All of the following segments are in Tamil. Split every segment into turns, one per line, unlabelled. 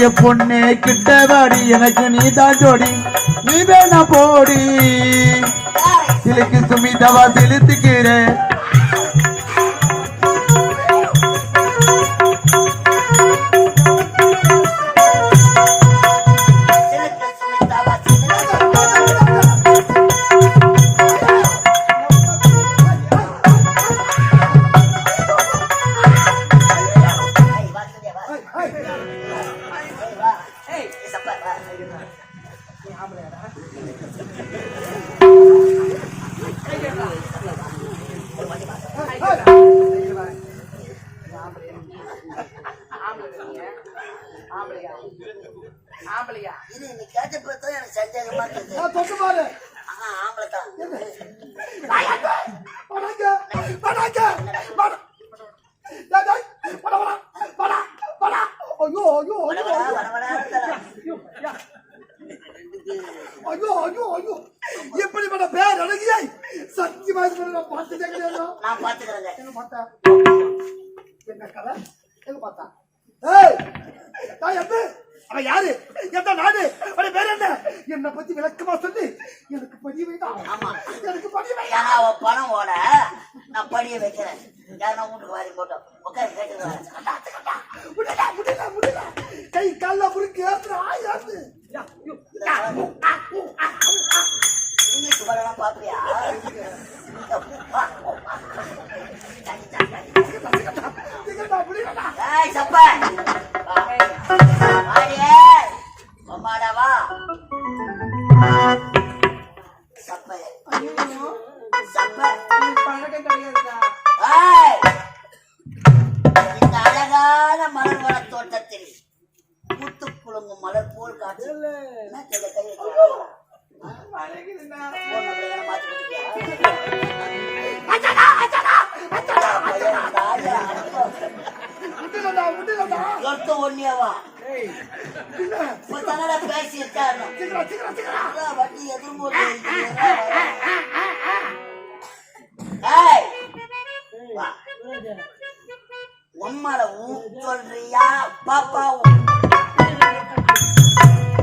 அடிய
பொண்ணே கிட்ட வாடி எனக்கு நீ தான் ஜோடி. நீ வேணா போடி. சிலுக்கு சுமிதாவா செலுத்துக்கிறேன்
哎，
小贝。哎。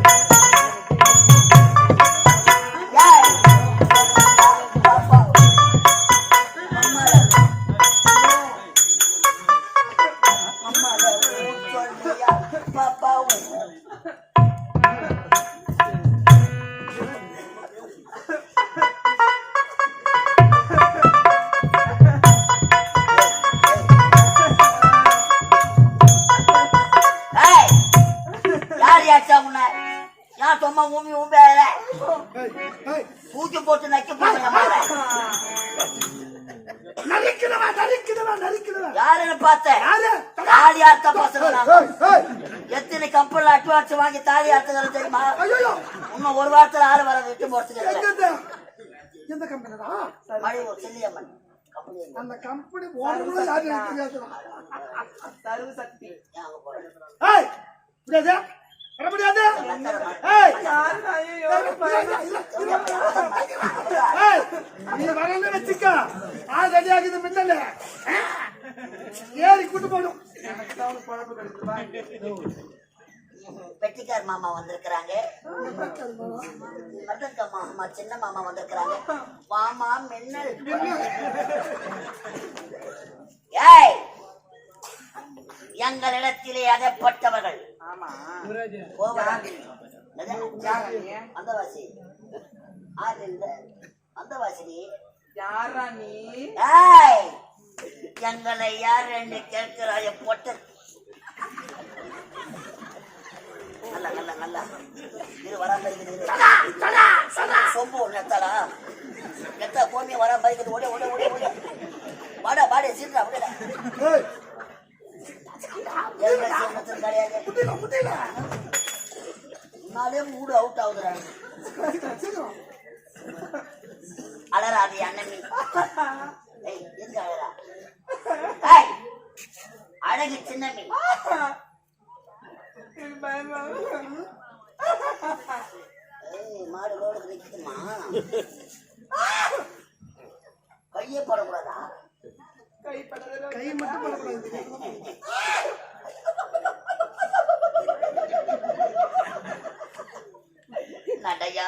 Thank you.
அந்த கம்பெனி ஓடுறது யாரு பேசுறோம்
சர்வ சக்தி.
ஏய் நீ வரல வெச்சிக்க. ஆ ரெடி ஆகுது மின்னல ஏறி கூட்டு போடும்
வெட்டிக்கார் மாமா வந்திருக்கிறாங்க. மட்டன்கா மாமா சின்ன மாமா வந்திருக்கிறாங்க. மாமா மின்னல். ஏய் எங்களிடத்திலே அகப்பட்டவர்கள்.
அந்தவாசி.
அந்தவாசினி
யாரா நீ?
எங்களை யார் என்று கேட்கிறாய் போட்ட நல்லா நல்லா நல்லா. இரு வராம இருக்குது சொம்பு நெத்தடா நெத்த போமிய வராம இருக்குது ஓட ஓட ஓட ஓட. வாடா வாடா சீக்கிரம் அப்படிடா கிடையாது மூடு அவுட் மாடு ரோடு நிற்குதுமா கையே போடக்கூடாதா?
கை
கை மட்டும் போடக்கூடாது
நடையா?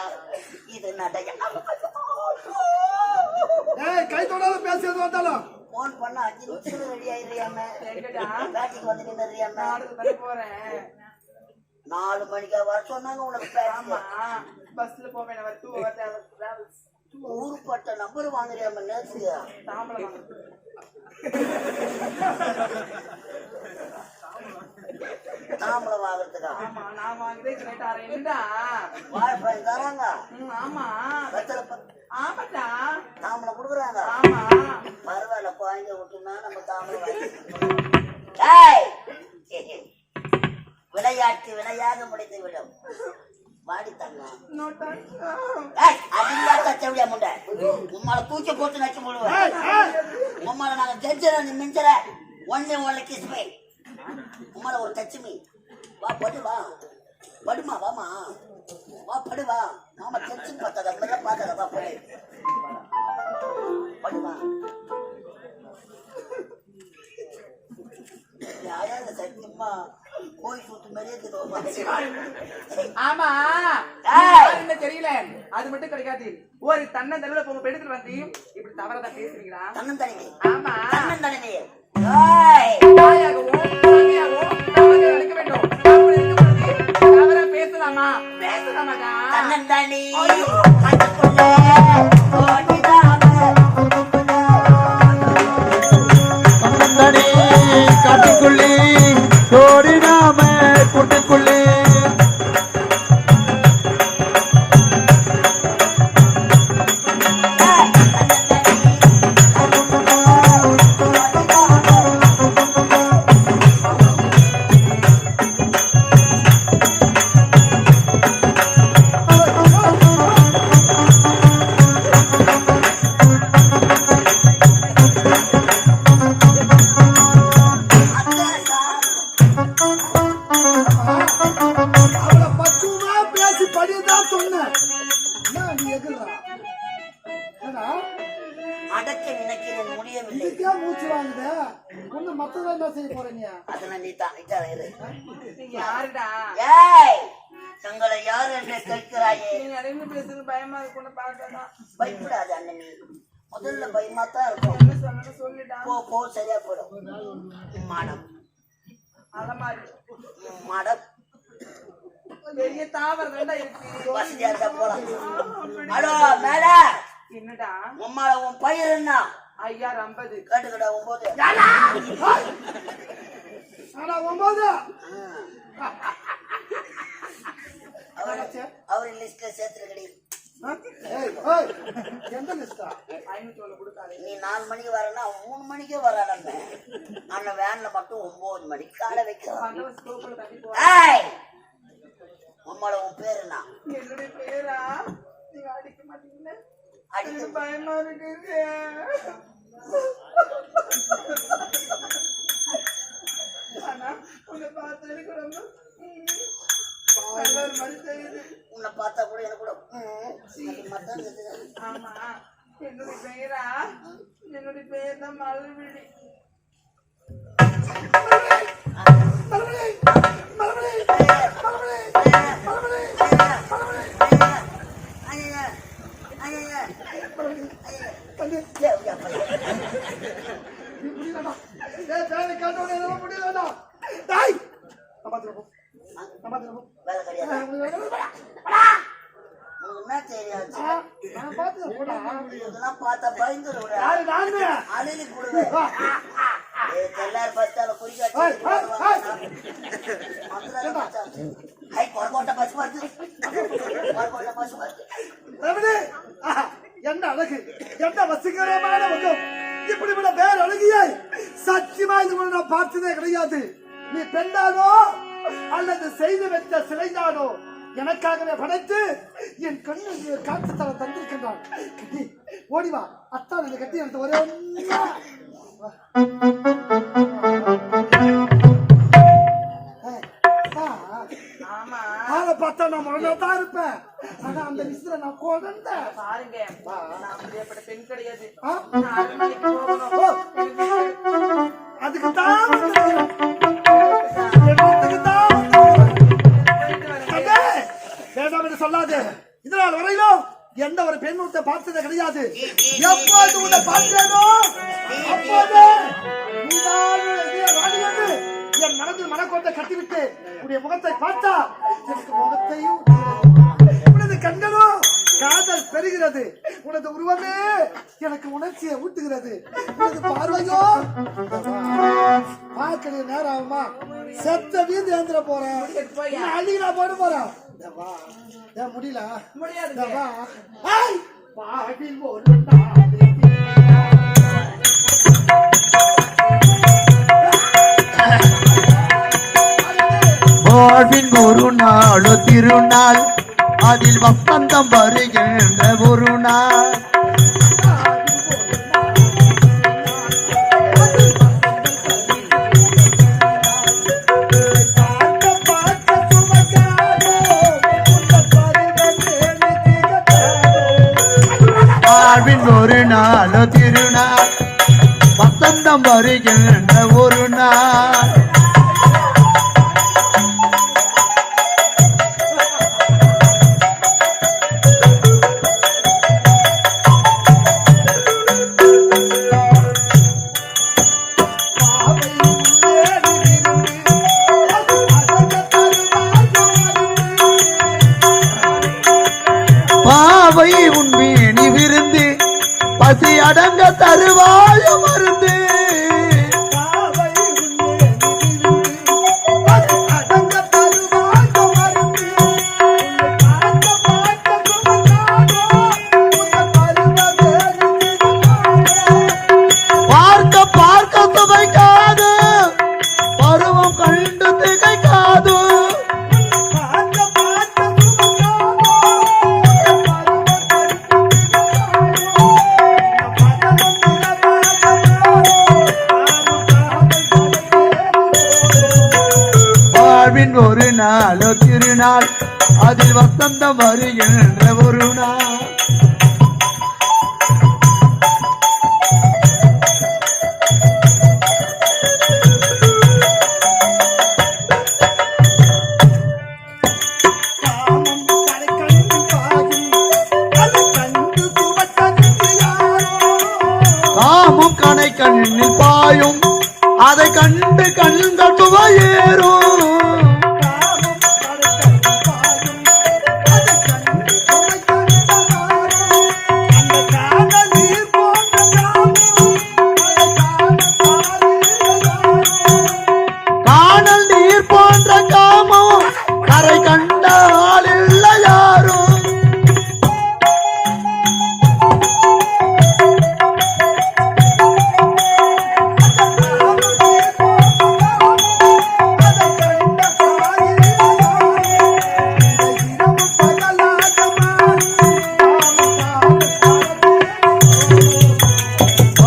இது நடையா?
கை தொடாத பேசுறது வந்தாலும்.
போன் பண்ண அஞ்சு நிமிஷம் ரெடி ஆயிடுறியாம? பேட்டிக்கு
வந்துட்டு போறேன்.
நாலு மணிக்கா வர சொன்னாங்க உனக்கு
பஸ்ல போவேன்
ஊருப்பட்ட நம்பர் வாங்குறியாம நேற்று
தாம்பளம் வாங்க.
தாம்பளம் வாங்குறதுக்கா?
ஆமா நான் வாங்கிதே கிரேட் என்னடா
வாழைப்பழம் தராங்க.
ஆமா.
வெத்தலை
ஆமாடா.
தாம்பளம் கொடுக்குறாங்க.
ஆமா.
பரவாயில்ல குழந்தை விட்டுனா நம்ம தாம்பளம் வாங்கி- டேய்! விளையாட்டு விளையாக முடிந்து விடும் வாடி தங்கம். முண்டை. உம்மால தூக்கி போட்டு நச்சு போடுவேன். உம்மால நாங்க ஜெயிச்சற நீ மிஞ்சற ஒன்னே மீ உம்மால ஒரு டச் மீ வா படு வா. படுமா வாமா. வா படு வா. மாமா டச்சு பார்த்தாத? மாதிரி பார்த்தாத? வா படு. படுமா யாராவது சத்தியமா சுத்து மாதிரியே
ஆமா என்ன தெரியல? அது மட்டும் கிடைக்காது. ஒரு தன்னை தடவை போக எடுத்துட்டு வந்து இப்படி தவறதா பேசுறீங்களா?
தன்னந்தனிமை.
ஆமா.
தன்னந்தனிமை. ஏய்.
தாயாகவும் சாமியாகவும் தவறு நினைக்க
தங்களை யார் என்று கேட்கிறாயே?
பயமா இருக்கும்னு பார்த்தா
பயப்படாத அண்ணன். நீ முதல்ல பயமா தான் இருக்கும்.
என்ன
போ போ சரியா போடும் மாடம். மாடம்.
பெரிய தாவரம்
வசதியா இருந்தா போலாம். அடோ மேல.
என்னடா?
உம்மால உன் பயிர் என்ன?
ஐயாயிரம் ஐம்பது.
கேட்டுக்கடா ஒன்பது.
ஒன்பது.
அவர் அவர் லிஸ்ட்ல?
ஏய், ஏய், எந்த லிஸ்டா
நீ நாலு மணிக்கு வரேன்னா அவன் மூணு மணிக்கே வரான் அண்ணன் வேன்ல மட்டும் ஒன்பது மணிக்கு காலை வைக்கிறான் உம்மால உன் பேர் என்ன?
என்னுடைய பேரா? நீங்க அடிக்க மாட்டீங்களா?
அடிக்க
எனக்கு பயமா இருக்குது. ஆனா உன்னை பார்த்து எனக்கு ரொம்ப
உன்னை பார்த்தா கூட எனக்கு கூட.
ஆமா என்னுடைய பெயரா என்னுடைய பெயர் தான் மலர்விழி
முடியலடா ஏய் பேரை கேட்டவனே என்னால முடியலடா டாய் நம்ம
வேலை கிடையாது என்ன தெரியாது இதெல்லாம் பார்த்தா பயந்துரு
யாரு நானு
எல்லாரும் பஸ்டால குறிக்க ஹை பஸ் பார்த்து பஸ் பார்த்து
என்ன அழகு என்ன வசீகரமான முகம் இப்படிப்பட்ட பேர் சத்தியமா இது நான் பார்த்ததே கிடையாது நீ பெண்ணானோ அல்லது செய்து வைத்த சிலைதானோ? எனக்காகவே படைத்து என் கண்ணு காத்து தர தந்திருக்கின்றான் கட்டி ஓடி வா. அத்தான் இந்த கட்டி எனக்கு ஒரே ஆளை பார்த்தா நான் முழங்கா தான் இருப்பேன். ஆனா அந்த விஷயத்துல நான் குழந்தை.
பாருங்க. பெண் கிடையாது.
அதுக்கு தான் வேண்டாம் என்று சொல்லாதே. இதனால் வரையிலும் எந்த ஒரு பெண் உன்னை பார்த்தது கிடையாது. எப்போது உன்னை பார்த்தேனோ அப்போது நீதான் ராணி என்று என் மனதில் மனக்கோட்டை கட்டிவிட்டு உன்னுடைய முகத்தை பார்த்தா எனக்கு முகத்தையும் உனது கண்களும் காதல் பெறுகிறது. உனது உருவமே எனக்கு உணர்ச்சியை ஊட்டுகிறது. உனது பார்வையோ பார்க்கக்கூடிய நேரம் ஆகுமா செத்த வீந்து ஏந்திர போறேன்
போயா.
அள்ளிகளா போட போறேன் இந்த வா ஏன் முடியல?
முடியாது.
இந்த வா. ஐய்! வாடில் ஒரு நாடு
வாழ்வின் ஒரு நாளோ திருநாள் அதில் வசந்தம் வருகின்ற ஒரு நாள். வருகின்ற ஒரு நாள்.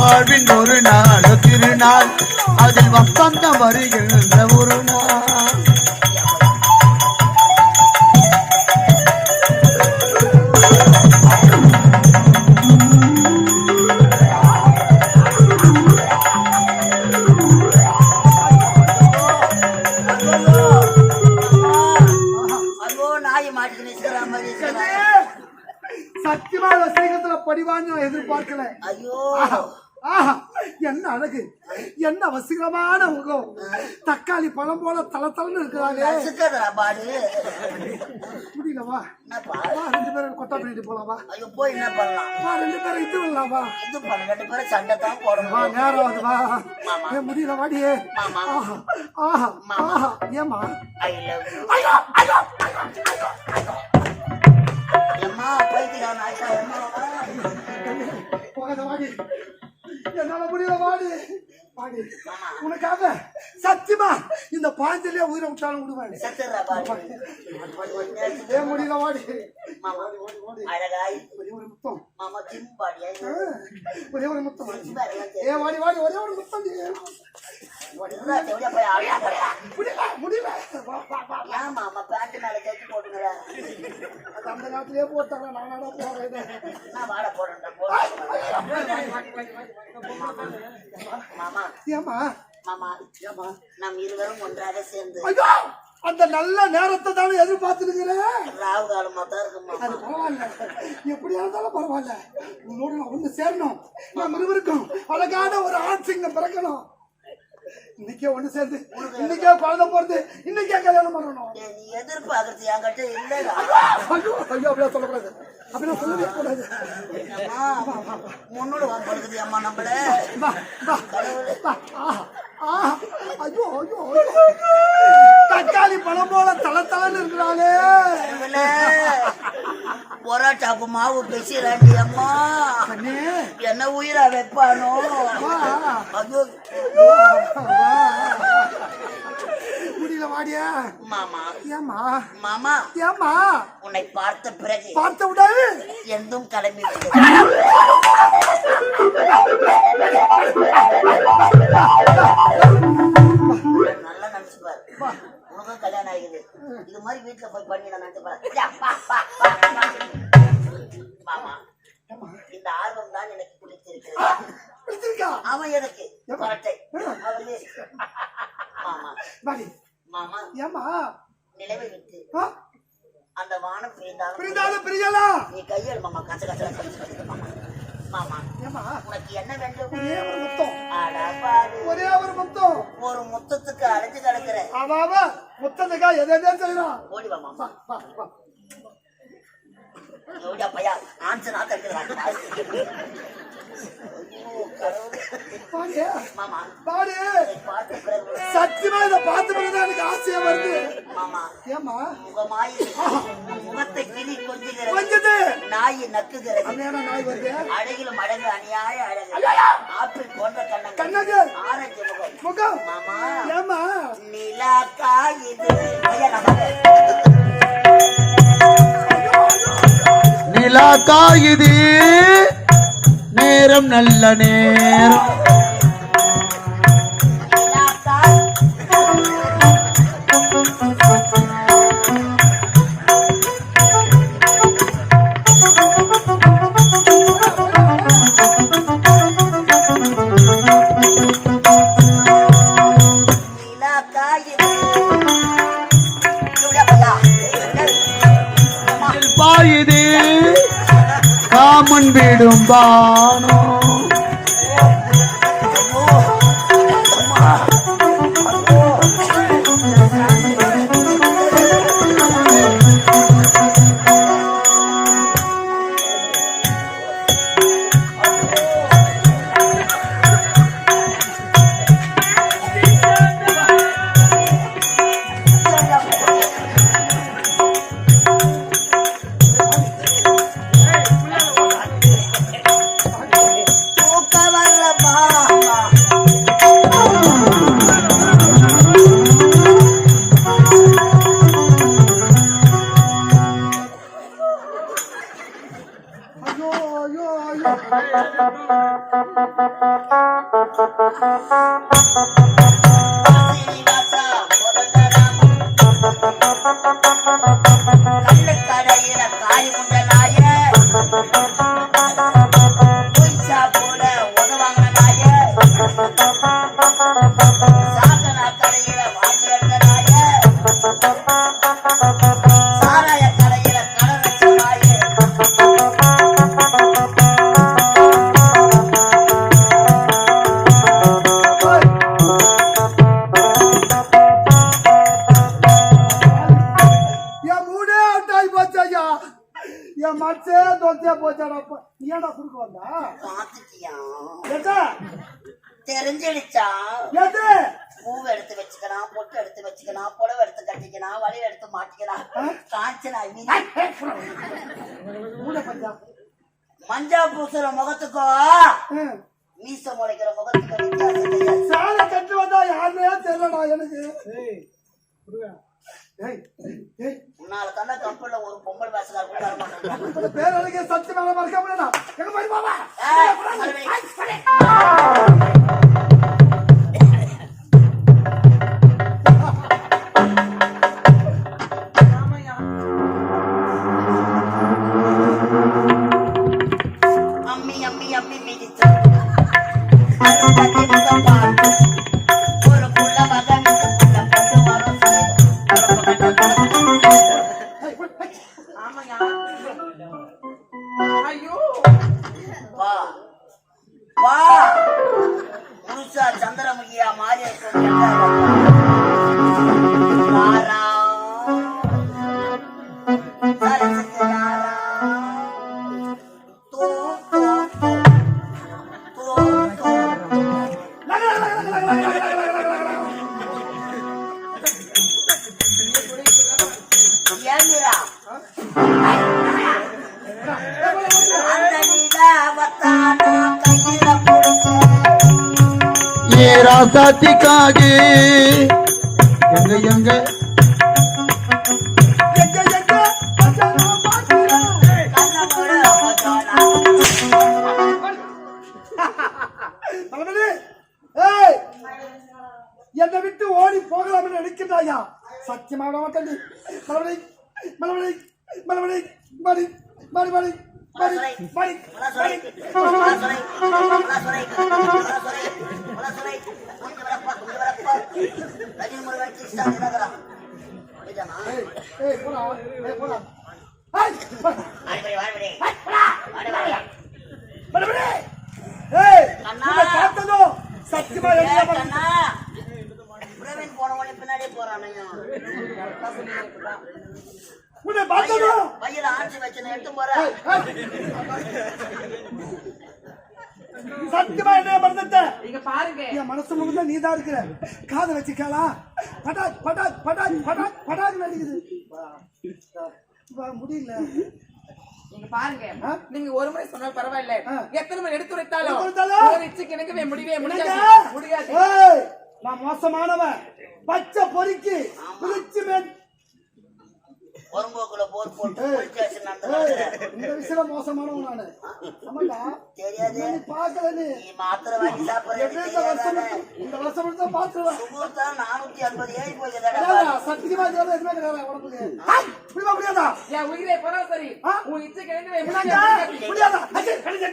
வாழ்வின் ஒரு நாள் திருநாள். அதில் வசந்தம் வருகின்ற ஒரு நாள்.
சத்தியமான சீக்கிரத்துல படிவான்னு எதிர்பார்க்கல
ஐயோ
ஆஹா, ஆஹா, என்ன அழகு என்ன வசீகரமான முகம். தக்காளி பழம் போல தல தலன்னு இருக்கிறாங்க.
நசுக்கதுடா பாடு
முடியல வா.
என்னப்பா
வா ரெண்டு பேரும் கொட்டா பண்ணிட்டு போலாம்
ஐயோ போய் என்ன பண்ணலாம்?
வா ரெண்டு பேரும் இது பண்ணலாம்
இது பண்ண ரெண்டு பேரும் சண்டை தான்
வா
போடணும்
நேரம் வா.
மாமா.
ஏ முடியல வாடியே. ஆஹா ஆஹா ஏமா
ஐ லவ் யூ அம்மா பைத்தியம் ஆயிட்டா அம்மா
போகாத வாடி. என்னால முடியல வாடி. உனக்காக சத்தியமா இந்த பாஞ்சலியா உயிரை விட்டாலும் ஏன் முடியல வாடி
அழகாய்.
வாடி முத்தம். ஒரே ஒரு முத்தம். ஏ வாடி வாடி ஒரே ஒரு முத்தம். முடியல முடியல. அந்த காலத்திலே போட்டாங்க. நானாடா போறேன்
மாமா
ஏமா
மாமா
ஏமா
நாம் இருவரும் ஒன்றாக சேர்ந்து
ஐயோ அந்த நல்ல நேரத்தை தானே எதிர்பார்த்துருக்கிறேன்
ராவு காலமா தான் இருக்கு
அது
மாமா
பரவாயில்ல. எப்படியா இருந்தாலும் பரவாயில்ல. உன்னோட ஒண்ணு சேரணும். நாம் இருவருக்கும் அழகான ஒரு ஆண் சிங்கம் பிறக்கணும். இன்னைக்கே ஒண்ணு சேர்ந்து இன்னைக்கே குழந்தை போறது இன்னைக்கே கல்யாணம் பண்ணணும்.
நீ எதிர்பார்க்கறது என்கிட்ட இல்லடா.
ஐயோ ஐயோ அப்படியே சொல்லக்கூடாது. அப்படியே சொல்லவே கூடாது.
முன்னோடு வாங்க அம்மா நம்மள.
ஐயோ ஐயோ. தக்காளி பழம் போல தல தலன்னு இருக்கிறாளே.
பொராட்டாக்கு மாவு பேசுறாண்டி அம்மா. என்ன உயிரா வைப்பானோ?
வா. முடியல வாடியா.
மாமா.
ஏமா
மாமா.
ஏமா
உன்னை பார்த்த பிறகு
பார்த்த விடாது
எந்தும் கிளம்பி மாதிரி வீட்டுல போய் பண்ணி நான் நினைச்சு. மாமா இந்த ஆர்வம் தான் எனக்கு பிடிச்சிருக்கு. அவன் எனக்கு பரட்டை. மாமா மாமா
ஏமா
நிலவை விட்டு. அந்த வானம் பிரிந்தாலும்
பிரிந்தாலும் பிரியலாம்
நீ கையெழு மாமா. கச்ச கச்ச கச்ச மாமா. மாமா உனக்கு என்ன வேண்டும்
ஒரே ஒரு முத்தம். ஒரே ஒரு முத்தம்.
ஒரு முத்தத்துக்கு அலைஞ்சு கிடக்குற.
அவ முத்தத்துக்கா எதை எதை செய்யறான்
ஓடி வா மாமா
வா வா
ஓடியா பையா ஆன்சர் நான் தடுக்கிறான் ஐயோ கடவுளே
வாடியா
மாமா
வாடி
உன்னை பார்த்த பிறகு
சத்தியமா இதை பார்த்து பிறகுதான் எனக்கு ஆசையா வருது ஏமா
முகமாய் உன் முகத்தை கிளி கொஞ்சுகிறது
கொஞ்சது
நாய் நக்குகிறது
அண்ணேனா நாய் வருது
அழகிலும் அழகு அநியாய அழகு ஆப்பிள் போன்ற கண்ணங்கள்
கண்ணகு
ஆரஞ்சு முகம்
முகம்
மாமா
ஏமா
நிலா காயுது. ஐயா,
நிலா காயுது. நேரம் நல்ல நேரம். பாயுது. காமன் விடும் பானோ.
Thank you. வச்சுக்கலாம் பொட்டு எடுத்து வச்சுக்கலாம் புடவை எடுத்து கட்டிக்கலாம் வளையல் எடுத்து மாட்டிக்கலாம் காய்ச்சல் மஞ்சா பூசுற முகத்துக்கோ?
ம்.
மீச முளைக்கிற முகத்துக்கு வித்தியாசம் தெரியாது.
சாலை கட்டு வந்தா யாருமே தெரியலடா எனக்கு.
உன்னால கம்பெனில ஒரு பொம்பளை பேசுறாரு கூட வர மாட்டாங்க.
அப்படிப்பட்ட பேரழகிய சத்தியம் மேல மறக்க முடியாதா?
ஐயோ.
வா. வா. புதுசா சந்திரமுகியா மாரியா போச்சோனா.
மலமணி ஏய் என்னை விட்டு ஓடி போகலாம் நினைக்கிறாயா சத்தியமா விட மாட்டேன் நீ. மலமணி மலமணி மலமணி
ரஜினி முருகன் கிருஷ்ணா தினகரன்.
சத்தியமா
பின்னாடியே போறான் ஐயா.
உன்னை பார்த்ததோ
பையில ஆட்சி வச்சு எடுத்து போறேன்.
சத்தியமா என்ன மறந்துட்ட?
இங்க பாருங்க.
என் மனசு முழுக்க நீ தான் இருக்கிற. காதை வச்சுக்கலா பட்டாக் பட்டாக் பட்டாக் பட்டாக் பட்டாக் நடிக்குது. வா, வா, முடியல.
நீங்க பாருங்க? நீங்க ஒரு முறை சொன்னா பரவாயில்ல. எத்தனை முறை எடுத்து வைத்தாலும்
எடுத்து வைத்தாலும்?
ஒரு இச்சுக்கு முடியவே முடியாது
என்னங்க?
முடியாது.
ஏய், நான் மோசமானவன். பச்சை பொறுக்கி குளிச்சு மேல்
பொறும்போக்குள்ள போர் போட்டு ஸ்டேஷன்
இந்த விஷயம் மோசமானவன் நானு. ஆமாண்டா.
தெரியாது.
நீ பார்க்கல நீ.
மாத்திரை வாங்கி சாப்பிடுறது
எப்படி இந்த வருஷம் இந்த வருஷம் மட்டும்
சுகூர்த்தம் நானூத்தி ஐம்பது ஏறி போயிருக்கா?
சத்தியமா இதெல்லாம் எதுவுமே கிடையாதா உடம்புக்கு. முடியுமா முடியாதா
என் உயிரை போறா சரி
ஆ?
உன் இணங்கவே
என்னங்க?
முடியாது
முடியாதா கடிச்சு